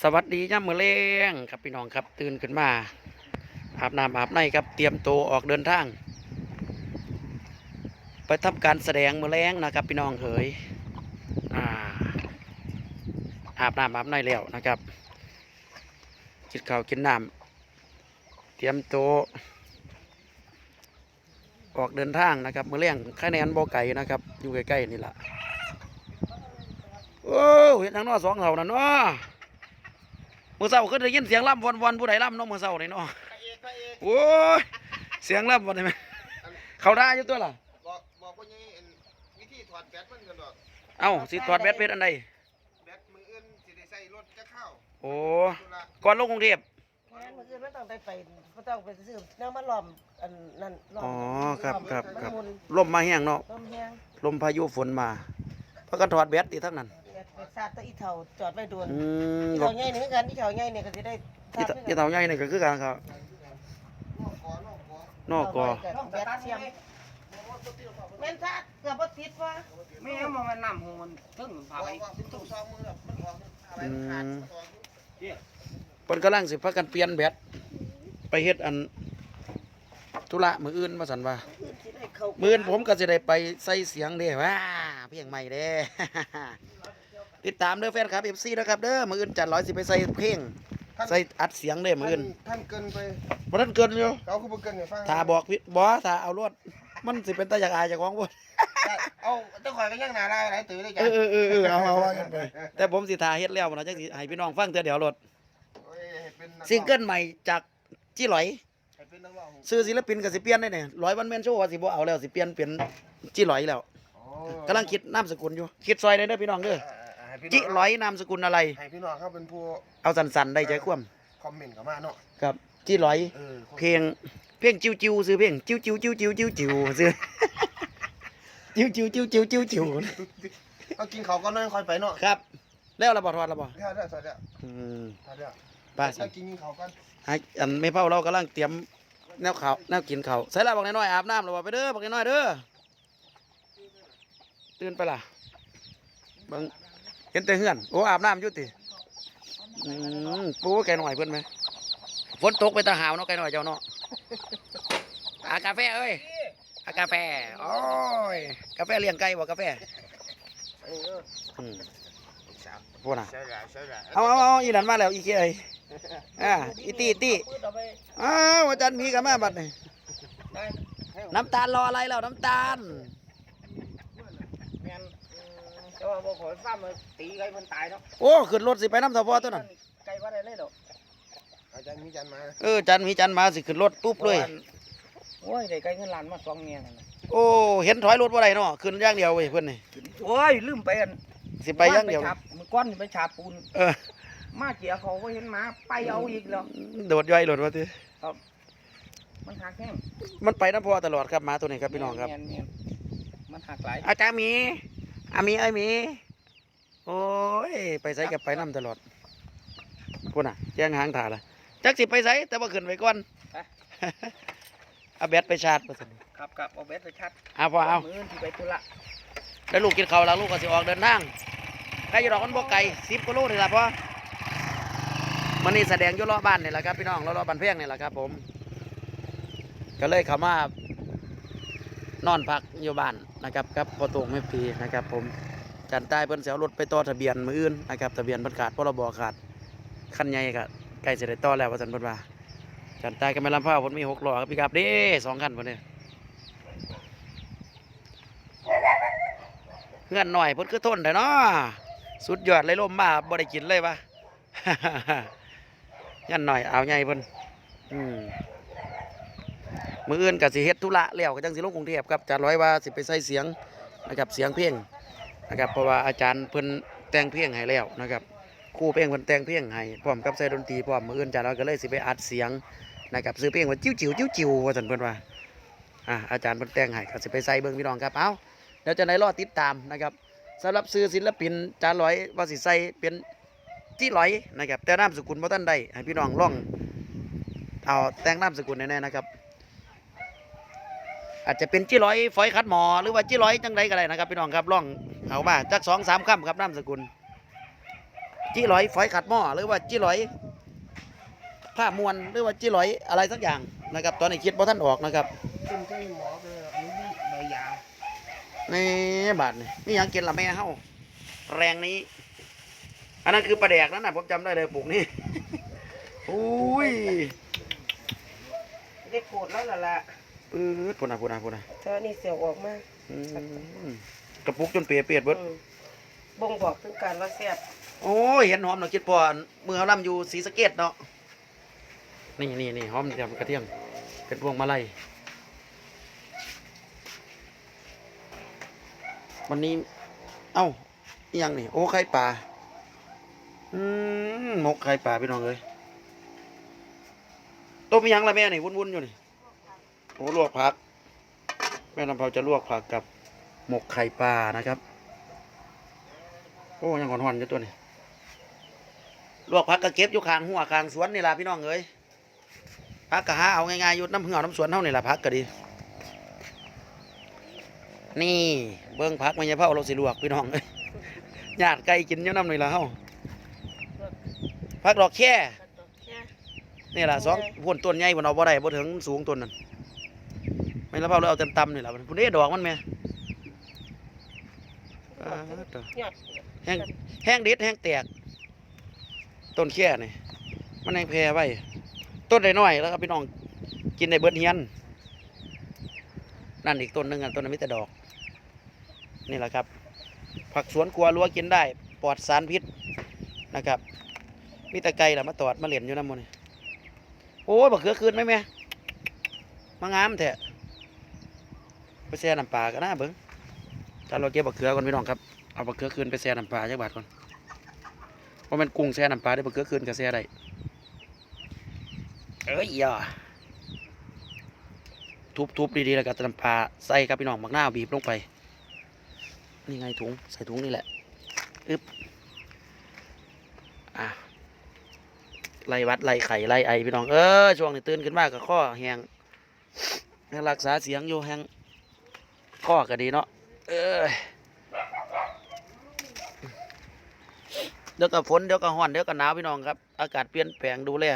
สวัสดีย่ามือเล้งครับพี่น้องครับตื่นขึ้นมาอาบน้ำอาบในครับ เตรียมตัวออกเดินทาง ไปทำการแสดงมือแรงนะครับ พี่น้องเอ๋ยอาอาบน้ำอาบในแล้วนะครับกินข้าวกินน้ำเตรียมตัวออกเดินทางนะครับมือแรงคะแนนโบไก่นะครับ อยู่ใกล้ๆนี่แหละโอ้เห็นทางนอสองเท่านั้นเนาะ มื่อเช้าก็ได้ยินเสียงล่ำวันวันๆผู้ใดล่ำเน้องมื่อเช้านี่เนาะพระเอกพระเอกโอ้ยเสียงล่ำวันนี้ไหมเขาได้อยู่ตัวล่ะบอกบอกว่าไงอันวิธีถอดแบตมันกันดอกเอ้าสิถอดแบตเพชรอันใดแบตมืออื่นสิได้ใส่รถจะเข้าโอ้ธุระก่อนลงกรุงเทพงั้นมันคือไม่ต้องได้ไปไม่ต้องไปซื้อเนื้อมันหล้อมอันนั้นหล้อมอ๋อครับครับครับมันลมมาแห้งเนาะลมแห้งลมพายุฝนมาเพราะกันถอดแบตตีทั้งนั้นแบตแบต ซาดแตะอีเถาจอดไว้ด่วนอืมอีรถเถาใหญ่นี่คือกันอีเถาใหญ่นี่ก็จะได้อีตาอีเต่าใหญ่นี่ก็คือกันครับ นอกกอนอกกอแบตเทียมแม่นซาดเกือบบ่ติดว่ะไม่เอามามันน้ำหงมันตึ้งพาบอกไปว่านตู้ซองมือมันกอะไรมันขาดมันออกเพิ่นกำลังสิพากันเปลี่ยนแบตไปเฮ็ดอันธุระมืออื่นมาสันว่าสิได้เข้ามื่นผมก็จะได้ไปใส่เสียงเด้ว้าเพียงใหม่เด้ ติดตามเด้อแฟนครับเอฟซีนะครับเด้อมืออื่นจัดร้อยสิไปใส่เพลงใส่อัดเสียงเด้อมืออื่นท่านเกินไปบ่ทันเกินอยู่เขาคือบ่เกินให้ฟังถ้าบอกพี่บ่ถ้าเอารถมันสิเป็นตาอยากอายเจ้าของบ่เอาเจ้าข่อยก็ยังหนาลายหลายตื่นเลยเอจ้ะอเออเออเออเอาเอาว่ากันไป แต่ผมสิทาเฮ็ดแล้วมันจังสิให้พี่น้องฟังเทื่อเดียวรถโอ้ยให้เป็นนัร้อซิงเกิลใหม่จากจี้หลอยให้เป็นนักร้องชื่อศิลปินก็สิเปลี่ยนได้เนี่ยร้อยวันแม่นโชว์ว่าสิบ่เอาแล้วสิเปลี่ยนเป็นจี้หลอยแล้วโอ้กำลังคิดนามสกุลอยู่ คิดซอยได้เด้อพี่น้องเด้ออ่าอ่า ให้พี่จิน้องหลอยนามสกุลอะไร ให้พี่น้องเขาเป็นผู้เอาสั้นๆได้ใจคว่ำคอมเมนต์เข้ามาเนาะครับจี้หลอย เออเพลงเพลงจิวจิวซื้อเพลงจิวจิวจิวจิวจิวจิวซื้อจิวจิวจิวจิวจิวจิวเอากินเขาวก็น้อยค่อยไปเนาะครับ แล้วเราบอทอดเราบอเดี๋ยวเดี๋ยวเดี๋ยวอืมเดี๋ยวไปสิถ้ากินเขาวกันให้อันไม่เผาเรากำลังเตรียมแนวขาวแนวกินเขาวใส่ละบอกน้อยๆอาบน้ำเราบอกไปเด้อบอกน้อยๆเด้อตื่นไปล่ะเบัง เห็นแต่เฮือน โอ้อาบน้ำยุติอืมปูไก่หน่อยเพื่อนไหมฝนตกไปตาหาวเนาะไก่หน่อยเจ้าเนาะอากาแฟเอ้ยอากาแฟโอ้ยกาแฟเลี้ยงไก่บ่กาแฟอืมพวกน่ะใช่แล้วใช่แล้วเอาเอาเอาอีนันมาแล้วอีเกยอ่าอีตีอีตีอ้าวอาจารย์มีกันมาบัดนี่น้ำตาลรออะไรแล้วน้ำตาล แต่ว่าบ่ขอฟ้ามันตีไก่มันตายเนาะโอ้ขึ้นรถสิไปน้ำสะพอตัวนั้นไก่ว่าได้เลยดอกอาจารย์มีจันมาเออจันมีจันมาสิขึ้นรถปุ๊บเลยโอ้ยได้ไก่เงินล้านมาสองเมียนั่นน่ะโอ้เห็นถอยรถบ่ได้เนาะขึ้นอย่างเดียวเว้ยเพื่อนนี่โอ้ยลืมไปอันสิไปอย่างเดียวไปฉาบมื่อก้อนนี่ไปฉาบปูนเออ มาเจียเขาก็เห็นหมาไปเอาอีกแล้วโดดย่อยรถว่าติมันหักแห้งมันไปน้ำพอตลอดครับหมาตัวนี้ครับพี่น้องครับ แม่แม่นมันหักหลายอาจารย์หมี อามีเอ้ยหมีโอ้ยไปไสกับไปน้ำตลอดพุ่นน่ะแจ้งหางถ่าละจักสิไปไสแต่ว่าขึ้นไปก่อนเอาแบตไปชาร์จมาสิครับครับเอาเบ็ดไปชัดเอาพอเอามืออื่นที่ไปธุระแล้วลูกกินข้าวแล้วลูกก็สิออกเดินทางใกล้อยู่ดอกมันบ่ไกลสิบกิโลนี่แหละพ่อมันนี่แสดงอยู่รอบบ้านนี่แหละครับพี่น้องรอบๆบ้านเพียงนี่แหละครับผม ก็เลยเข้ามา นอนพักอยู่บ้านนะครับกับพอตงไม่ปีนะครับผมจันใต้เพิ่นเสียรถไปต่อทะเบียนมืออื่นนะครับทะเบียนเพิ่นขาดพรบขาดคันใหญ่ก็ใกล้สิได้ต่อแล้วว่าซั่นเพิ่นว่าจันใต้ก็ไม่ลำพาวเพิ่นมีหกล้อครับพี่ครับเด้สองคันเพิ่นเนี่ยเงื่อนหน่อยเพิ่นคือทนได้เนาะสุดยอดเลยลมมาบ่ได้กินเลยวะเงื่อนหน่อยเอาใหญ่เพิ่นอืม มืออื่นกับสิเฮ็ดธุระแล้วก็จังสิลงกรุงเทพครับอาจารย์ร้อยว่าสิไปใส่เสียงนะครับเสียงเพลงนะครับเพราะว่าอาจารย์เพิ่นแต่งเพลงให้แล้วนะครับครูเพลงเพิ่นแต่งเพลงให้พร้อมกับใส่ดนตรีพร้อมมืออื่นอาจารย์ร้อยก็เลยสิไปอัดเสียงนะครับซื้อเพลงว่าจิ้วจิ๋วจิ้วจิ๋วว่าซั่นเพิ่นว่าอ่าอาจารย์เพิ่นแต่งให้ก็สิไปใส่เบิ่งพี่น้องครับเอ้าเดี๋ยวจะได้รอติดตามนะครับสำหรับซื้อศิลปินอาจารย์ร้อยว่าสิใส่เป็นจี้ร้อยนะครับแต่นามสกุลบ่ทันได้ให้พี่น้องลองเอาแต่งนามสกุลแน่ๆนะครับ อาจจะเป็นจี้ร้อยฝอยคัดหมอหรือว่าจี้ร้อยจังใดก็ได้นะครับพี่น้องครับล่องเอามาจักสองสามคำครับนามสกุลจี้ร้อยฝอยขัดหม้อหรือว่าจี้ร้อยผ้ามวนหรือว่าจี้ร้อยอะไรสักอย่างนะครับ ตอนนี้คิดว่าท่านออกนะครับขึ้นที่หมอไปอันนี้ใบยานี่บาทนี่นี่ยังกินละแม่เฮาแรงนี้ อันนั้นคือปลาแดกนั่นน่ะผมจำได้เลยปลูกนี่อุ้ยได้โกรธแล้วล่ะ ล่ะปื๊ดพูดนะพูดนะพูดนะเธอนี่เสียวออกมาอืมกระปุกจนเปียเปียดเบิดอืมบ่งบอกถึงการว่าแซ่บโอ้ยเห็นหอมเนาะคิดพอมือเขาล่ำอยู่สีสะเกตเนาะนี่นี่นี่หอมกับกระเทียมเป็นพวงมาลัยวันนี้ เอ้าอิหยังนี่ โอ้ไข่ปลาอืมหมกไข่ปลาพี่น้องเลยต้มอิหยังละแม่นี่วุ่นๆอยู่นี่ โอ้ลวกผัก แม่ลำเผาจะลวกผักกับหมกไข่ปลานะครับ โอ้ยังหอนๆอยู่ตัวนี้ลวกผักกระเก็บอยู่ข้างหัวข้างสวนนี่ล่ะพี่น้องเอ้ยผักกะหาเอาง่ายๆอยู่น้ำเหือน้ำสวนเท่านี่ล่ะผักก็ดี นี่เบิ้งผักไม่ใช่เผาเราสิลวกพี่น้องเอ้ยญาติไก่กินอยู่น้ำนี่ล่ะเฮาผักดอกแค่แค่นี่ล่ะสองพ่นต้นใหญ่บนเอาบ่ได้บ่ถึงสูงต้นนั้น ไม่ละเผาเราเอาเต็มๆนี่แหละพุ่นเด้ดอกมันแม่แห้งแห้งเด็ดแห้งแตก ต้นแค่นี่มันแห้งแพร่ไว้ต้นได้น้อยแล้วครับพี่น้องกินได้เบิดเฮียนนั่นอีกต้นหนึ่งอะต้นนั้นมีแต่ดอก นี่แหละครับ ผักสวนครัวรั้วกินได้ ปลอดสารพิษนะครับมีแต่ไก่ละมาตอดมาเหรียญอยู่น้ำมันโอ้ยบักเขือคืนไหมแม่มางามแท้ แช่น้ำปลากันนะเบิ้งถ้าเราเก็บบักเขือก่อนพี่น้องครับ เอาบักเขือคืนไปแช่น้ำปลาจักบาทก่อนเพราะมันกุ้งแช่น้ำปลาได้บักเขือคืนก็แช่ได้ เอ้ยอย่าทุบๆดีๆแล้วก็น้ำปลาใส่ครับพี่น้องมักหน้าบีบลงไป นี่ไงถุงใส่ถุงนี่แหละอึ๊บอะไล่วัดไล่ไข่ไล่ไอพี่น้องเออช่วงนี้ตื่นขึ้นมากกับข้อแหงยังรักษาเสียงอยู่แหง ข้อก็ดีเนาะเออเดี๋ยวก็ฝนเดี๋ยวก็ห้อนเดี๋ยวก็หนาวพี่น้องครับ อากาศเปลี่ยนแปลงดูแล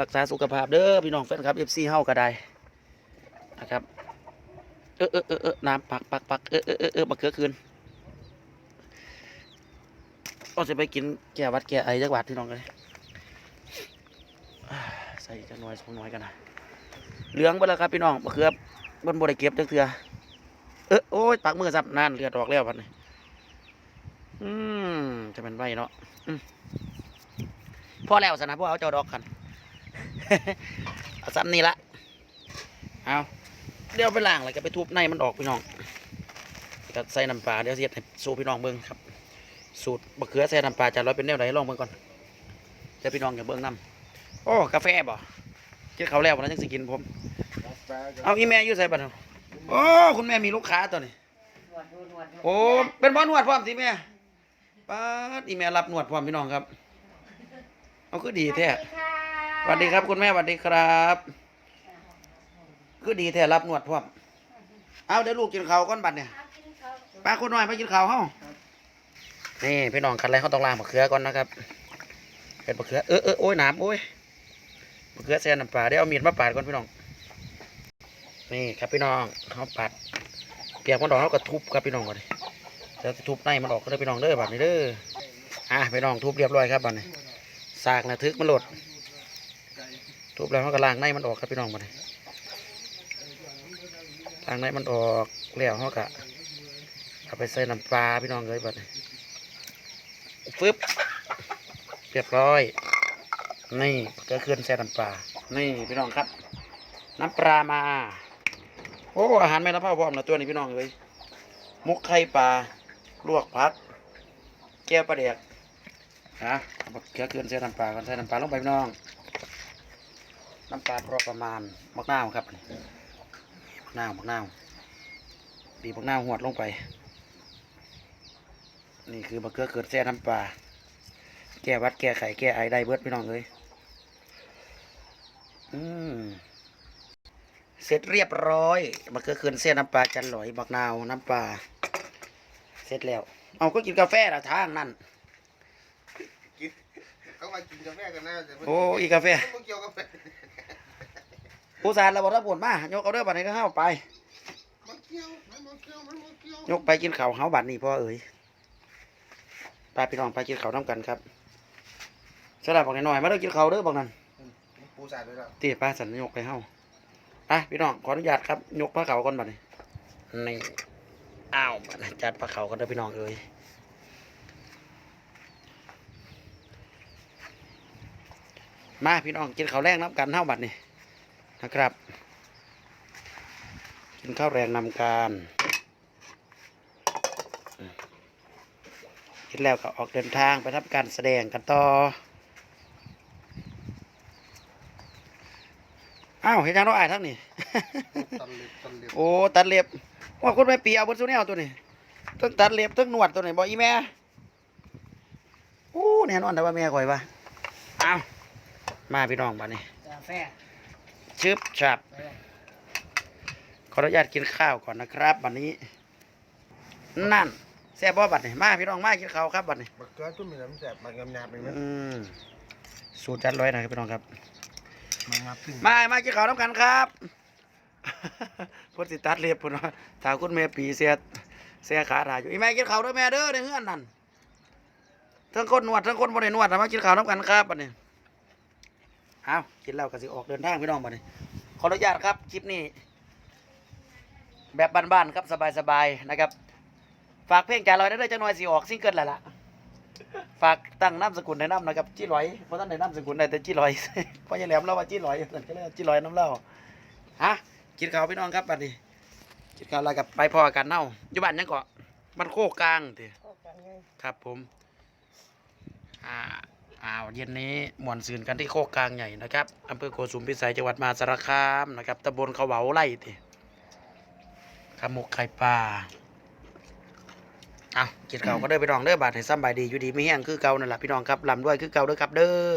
รักษาสุขภาพเด้อพี่น้องแฟนครับเอฟซีเฮาก็ได้นะครับ เออเออเออเออน้ำปักปักปักเออเออเออเออมะเขือคืนก็จะไปกินแก้วัดแก้ไอจักบาทพี่น้องเลยใส่จะน้อยสองน้อยกันนะเหลืองไปแล้วครับพี่น้องมะเขือบนบริเก็บจักเถื่อ เออโอ้ยปักมือซับนานเลือดออกแล้วพัดนี่อืมจะเป็นใบเนาะอืมพอแล้วสนะพวกเอาเจ้าดอกกันเอาซ้ำนี่ละเอาเดี๋ยวไปล้างแล้วก็ไปทุบในมันออกพี่น้องก็ใส่น้ำปลาเดี๋ยวเสียให้สูพี่น้องเบิ่งครับ สูตรบะเขือใส่น้ำปลาจะร้อยเป็นแนวไหนลองเบิ่งก่อนเดี๋ยวพี่น้องอย่าเบิ่งน้ำโอ้กาแฟบ่กินเขาแล้ววันนั้นจังสิกินผม เอาอีแม่ยู่ใส่บัตร โอ้คุณแม่มีลูกค้าตัวนี้โอ้เป็นบ่หนวดพร้อมสิแม่ป้าดอีแม่รับหนวดพร้อมพี่น้องครับ เอาคือดีแท้สวัสดีครับ คุณแม่สวัสดีครับ คือดีแท้รับหนวดพร้อมเอาเดี๋ยวลูกกินข้าวก่อนบัดเนี่ยป้าคนน้อยมากินข้าวเฮานี่พี่น้องคันไรเขาต้องล้างมะเขือก่อนนะครับเป็นมะเขือเออเออโอ้ยหนามโอ้ยมะเขือแซ่น้ำปลาเดี๋ยวเอามีดมาปาดก่อนพี่น้อง นี่ครับพี่น้องเขาปัดเปียกมันออกเขาก็ทุบครับพี่น้องก่อนเลยจะทุบในมันออกก็ได้พี่น้องเด้อบัดนี้เด้ออะพี่น้องทุบเรียบร้อยครับบัดนี้สากนะทึกมันหลด ทุบแล้วเขาก็ล้างในมันออกครับพี่น้องบัดนี้ทางไหนมันออกแล้วเขากะเอาไปใส่น้ำปลาพี่น้องเลยบัดนี้ฟึบเรียบร้อย นี่ก็เคลื่อนใส่น้ำปลานี่พี่น้องครับ น้ำปลามา โอ้อาหารไม่ละเผาพร้อมนะตัวนี้พี่น้องเลยมุกไข่ปลาลวกผัก แก้วปลาเดียกนะบักเกลือเคลื่อนใส่น้ำปลากันใส่น้ำปลาลงไปพี่น้อง น้ำปลาพอประมาณมักนาวครับมักนาวมักนาวบีบมักนาวหวดลงไป นี่คือมะเขือเกิดแซ่น้ำปลาแก้วัดแก้ไข่แก้ไอได้เบิดพี่น้องเลยอืม เสร็จเรียบร้อยมะเขือเกินแซ่น้ำปลาจันหลอยมักนาวน้ำปลาเสร็จแล้ว เอาก็กินกาแฟละทางนั่นกินเขามากินกาแฟกันนะแต่มันโอ้อีกาแฟมันบ่เกี่ยวกับแฟผู้สารเราบอกรับผลมายกเอาเด้อบัดนี้ก็เข้าไปมันเกี่ยวมันบ่เกี่ยวมันบ่เกี่ยวยกไปกินข้าวเฮาบัดนี้พ่อเอ๋ยไปพี่น้องไปกินข้าวน้ำกันครับสลับบอกหน่อยๆมาเด้อกินข้าวเด้อบอกนั่นปูสาดด้วยแล้วตีป้าสันยกไปเฮา ไปพี่น้องขออนุญาตครับ ยกพระเขาก่อนบัดนี้นี่อ้าวบัดนี้จัดพระเขากันเด้อพี่น้องเอ๋ยมาพี่น้องกินข้าวแรงน้ำกันเฮาบัดนี้นะครับ กินข้าวแรงนำการกินแล้วก็ออกเดินทางไปทำการแสดงกันต่อ อ้าวเห็นยังน้องอายทั้งนี่ ตันเล็บตันเล็บโอ้ตัดเล็บว่าคุณแม่ปีเอาเบนซูแนวตัวนี้ทั้งตัดเล็บทั้งหนวดตัวนี้บอกอีแม่โอ้แน่นอนแต่ว่าแม่ก่อยวะอ้าวมาพี่น้องบ้านนี้กาแฟชึบฉับขออนุญาตกินข้าวก่อนนะครับบัดนี้ นั่นแซ่บบ่บัดนี้มาพี่น้องมากินข้าวครับบัดนี้บักเกลือจุ่มมีน้ำแสบมันงามๆไปมั้ยอืมสูตรจัดร้อยนะครับพี่น้องครับ มันงับขึ้นมามากินข้าวน้ำกันครับพุทธิตัดเรียบพุ่นว่าถ้าคุณแม่ปีเสียเสียขาถ่ายอยู่อีแม่กินข้าวด้วยแม่เด้อในเฮือนนั่นทั้งคนนวดทั้งคนบ่ได้นวดมากินข้าวน้ำกันครับบัดนี้เอากินแล้วก็สิออกเดินทางพี่น้องบัดนี้ขออนุญาตครับคลิปนี้ แบบบ้านๆครับสบายๆนะครับ ฝากเพลงจ่าลอยได้เลยจังหน่อยสิออกซิงเกิลแล้วล่ะ ฝากตั้งน้ำสกุลในน้ำนะครับจี้ลอยเพราะท่านในน้ำสกุลได้แต่จี้ลอย เพราะยังแหลมเราว่าจี้ลอยนั่นก็เลยจี้ลอยน้ำเล่าฮะกินข้าวพี่น้องครับบัดนี้กินข้าวอะไรกับไปพอกันเน่าอยู่บ้านยังเกาะบ้านโคกกลางทีก็กันไงครับผมอ่าอ้าวเย็นนี้หมวนซืนกันที่โคกกลางใหญ่นะครับอำเภอโกสุมพิสัยจังหวัดมหาสารคามนะครับตำบลเขาเหวาไร่ทีขมุกไข่ปลา เอากินข้าก็เด้อไปน้องเด้อบาดให้ซ้ำบายดีอยู่ดีไม่แห้งคือเก่านั่นแหละพี่น้องครับลำด้วยคือเก่าเด้อครับเด้อ